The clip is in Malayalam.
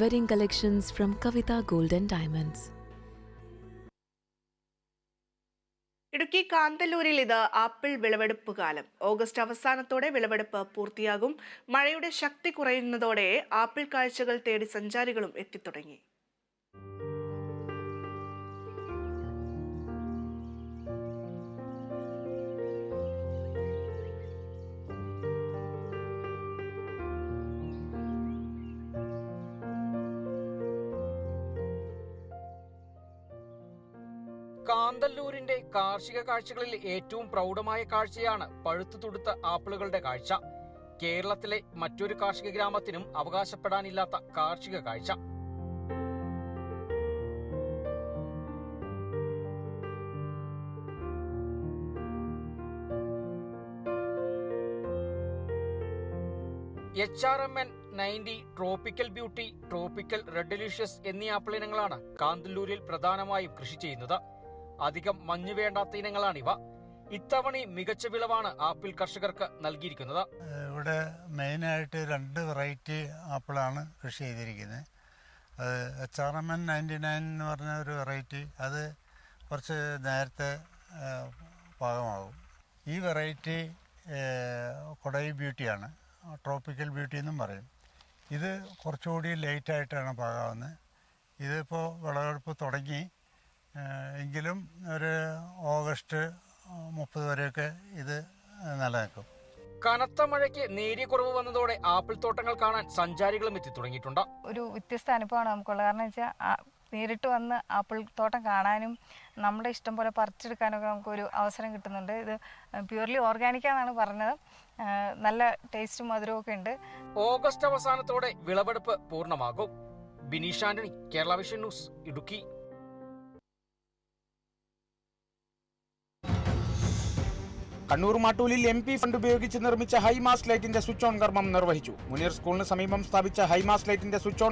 wedding collections from Kavita Gold and Diamonds. Idukki കാന്തല്ലൂരിൽ ഇത് ആപ്പിൾ വിളവെടുപ്പ് കാലം. ഓഗസ്റ്റ് അവസാനത്തോടെ വിളവെടുപ്പ് പൂർത്തിയാകും. മഴയുടെ ശക്തി കുറയുന്നതോടെ ആപ്പിൾ കാഴ്ചകൾ തേടി സഞ്ചാരികളും എത്തിത്തുടങ്ങി. കാന്തല്ലൂരിന്റെ കാർഷിക കാഴ്ചകളിൽ ഏറ്റവും പ്രൗഢമായ കാഴ്ചയാണ് പഴുത്തു തുടുത്ത ആപ്പിളുകളുടെ കാഴ്ച. കേരളത്തിലെ മറ്റൊരു കാർഷിക ഗ്രാമത്തിനും അവകാശപ്പെടാനില്ലാത്ത കാർഷിക കാഴ്ച. H R M N ninety tropical beauty tropical red delicious എന്നീ ആപ്പിൾ ഇനങ്ങളാണ് കാന്തല്ലൂരിൽ പ്രധാനമായും കൃഷി ചെയ്യുന്നത്. അധികം മഞ്ഞു വേണ്ടാത്ത ഇനങ്ങളാണിവ. ഇത്തവണ മികച്ച വിളവാണ് ആപ്പിൾ കർഷകർക്ക് നൽകിയിരിക്കുന്നത്. ഇവിടെ മെയിനായിട്ട് രണ്ട് വെറൈറ്റി ആപ്പിളാണ് കൃഷി ചെയ്തിരിക്കുന്നത്. അത് H R M N ninety nine എന്ന് പറഞ്ഞ ഒരു വെറൈറ്റി അത് കുറച്ച് നേരത്തെ പാകമാകും. ഈ വെറൈറ്റി കൊടൈ ബ്യൂട്ടിയാണ് ട്രോപ്പിക്കൽ ബ്യൂട്ടി എന്നും പറയും. ഇത് കുറച്ചുകൂടി ലേറ്റായിട്ടാണ് പാകാവുന്നത്. ഇതിപ്പോൾ വിളവെടുപ്പ് തുടങ്ങി. എങ്കിലും ഒരു ഓഗസ്റ്റ് മുപ്പത് വരെയൊക്കെ ഇത് നിലനിൽക്കും. കനത്ത മഴയ്ക്ക് നേരിയ കുറവ് വന്നതോടെ ആപ്പിൾ തോട്ടങ്ങൾ കാണാൻ സഞ്ചാരികളും എത്തി തുടങ്ങിയിട്ടുണ്ട്. ഒരു വ്യത്യസ്ത അനുഭവമാണ് നമുക്കുള്ളത്. കാരണം വെച്ചാൽ നേരിട്ട് വന്ന് ആപ്പിൾ തോട്ടം കാണാനും നമ്മുടെ ഇഷ്ടം പോലെ പറിച്ചെടുക്കാനൊക്കെ നമുക്കൊരു അവസരം കിട്ടുന്നുണ്ട്. ഇത് പ്യൂർലി ഓർഗാനിക്കാന്നാണ് പറഞ്ഞത്. നല്ല ടേസ്റ്റും മധുരവും ഒക്കെ ഉണ്ട്. ഓഗസ്റ്റ് അവസാനത്തോടെ വിളവെടുപ്പ് പൂർണമാകും. Bineesh Antony Kerala vision news Idukki. Kannur മാട്ടൂലിൽ M P fund ഉപയോഗിച്ച് നിർമ്മിച്ച ഹൈമാസ് ലൈറ്റിന്റെ സ്വിച്ച് ഓൺ കർമ്മം നിർവഹിച്ചു. മുനീർ സ്കൂളിന് സമീപം സ്ഥാപിച്ച ഹൈമാസ് ലൈറ്റിന്റെ സ്വിച്ച് ഓൺ